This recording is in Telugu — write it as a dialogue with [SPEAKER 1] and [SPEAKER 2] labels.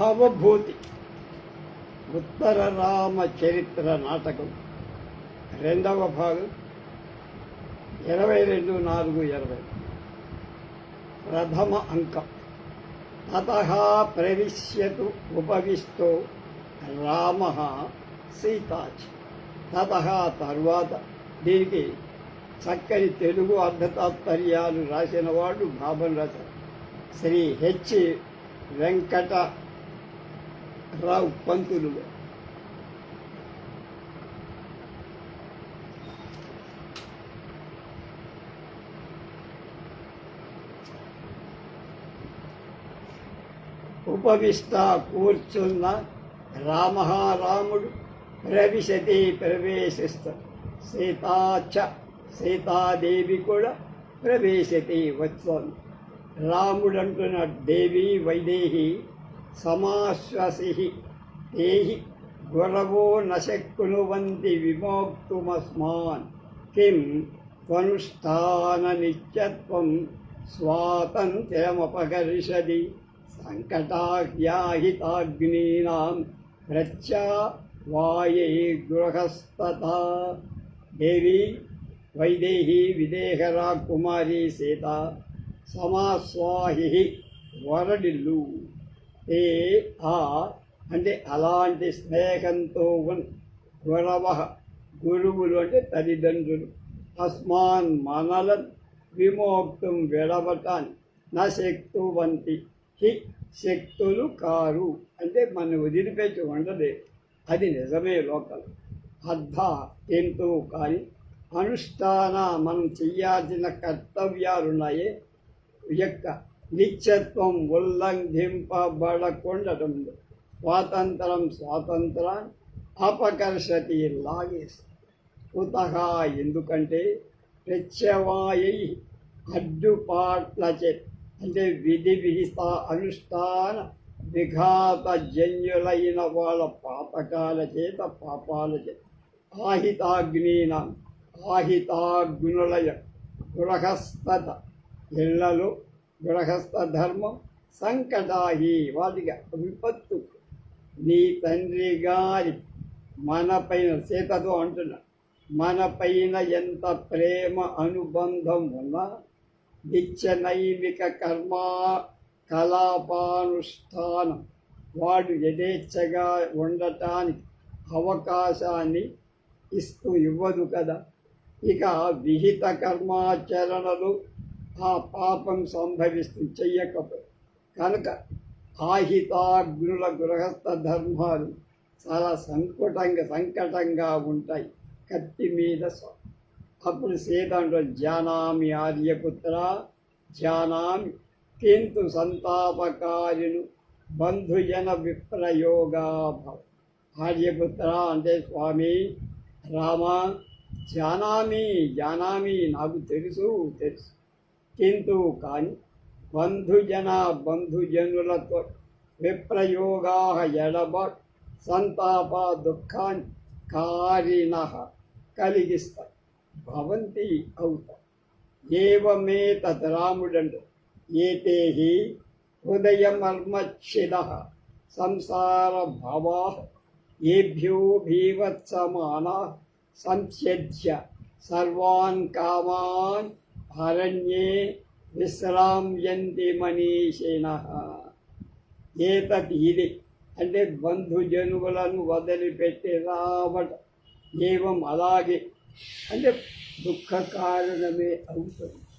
[SPEAKER 1] భవభూతి. ఉత్తర రామ చరిత్ర నాటకం. రెండవ భాగం. ఇరవై రెండు నాలుగు ఇరవై. ప్రథమ అంకం. తత ప్రవిశ్యతు ఉపవిష్టో రామ సీతాచ్. తత తర్వాత దీనికి చక్కని తెలుగు అర్ధతాత్పర్యాలు రాసిన వాడు బాబన్ రాశారు శ్రీ హెచ్ వెంకట రావు పంతులు. ఉపవిస్తా ఉపవిష్ట కూర్చున్న రామహారాముడు ప్రవిశతి ప్రవేశిస్తాడు సీతాచ సీతాదేవి కూడా ప్రవేశతి వస్తుంది రాముడు అంటున్నాడు దేవి వైదేహి సమాశ్వసి దేహి గురవో నశక్నువంతి విమోక్తుమస్మాన్. కిం త్వనుష్ఠాన నిత్యత్వం స్వాతంత్ర్యమపకర్షది సంకటాహ్యాహితాగ్నీనాం ప్రత్యా వాయే గృహస్థత. దేవి వైదేహి విదేహరా కుమారి సీత. సమాస్వాహి వరడిల్లు. ఏ ఆ అంటే అలాంటి స్నేహంతో ఉన్న గురవ గురువులు అంటే తల్లిదండ్రులు. అస్మాన్ మనలను విమోక్తం విడవటాన్ని నా శక్తువంతి హి శక్తులు కారు. అంటే మన వదిలిపెట్టి ఉండదే అది నిజమే లోకల్ అర్థ ఏంటో కానీ అనుష్ఠాన మనం చెయ్యాల్సిన కర్తవ్యాలున్నాయే. యొక్క నిత్యత్వం ఉల్లంఘింపబడకుండటం స్వాతంత్రం స్వాతంత్రాన్ని అపకర్షతి లాగేస్తుంది కుతహ ఎందుకంటే ప్రత్యవాయై అడ్డుపాట్ల చే అంటే విధి విహిత అనుష్ఠాన విఘాత జన్యులైన వాళ్ళ పాపకాల చేత పాపాల చేత ఆహితాగ్నిన ఆహితాగ్నులయ గృహస్థత ఇళ్ళలో గృహస్థ ధర్మం సంకటాయి వాటికి విపత్తు. నీ తండ్రి గారి మనపైన సీతతో అంటున్నా మనపైన ఎంత ప్రేమ అనుబంధం ఉన్నా నిత్య నైమిక కర్మ కలాపానుష్ఠానం. వాడు యథేచ్ఛగా ఉండటానికి అవకాశాన్ని ఇస్తూ ఇవ్వదు కదా. ఇక విహిత కర్మాచరణలు ఆ పాపం సంభవిస్తుంది చెయ్యకపోయి కనుక ఆహితాగ్నుల గృహస్థ ధర్మాలు చాలా సంకటంగా సంకటంగా ఉంటాయి. కత్తి మీద అప్పుడు సీత అంటారు జానామి ఆర్యపుత్ర జానామి కింటు సంతాపకారిను బంధుజన విప్రయోగాభవ ఆర్యపుత్ర అంటే స్వామి రామ జానామి జానామి నాకు తెలుసు తెలుసు. కింటు కానీ బంధుజన బంధుజనులతో విప్రయోగా ఎడబ సంతాప దుఃఖాన్ని కారిణ కలిగిస్తాయి భవంతి అవుతాయి ఏవమే తత్ ఏతే హి హృదయమర్మచ్చిద సంసార భావా ఏభ్యో భీవత్సమానా సంత్యజ్య సర్వాన్ కామాన్ అరణ్యే విశ్రామ్యంతి మనీషిణ ఏతత్ ఇది అంటే బంధుజనువులను వదిలిపెట్టి రావటం ఏవం అలాగే. అంటే దుఃఖ కారణమే అవుతుంది.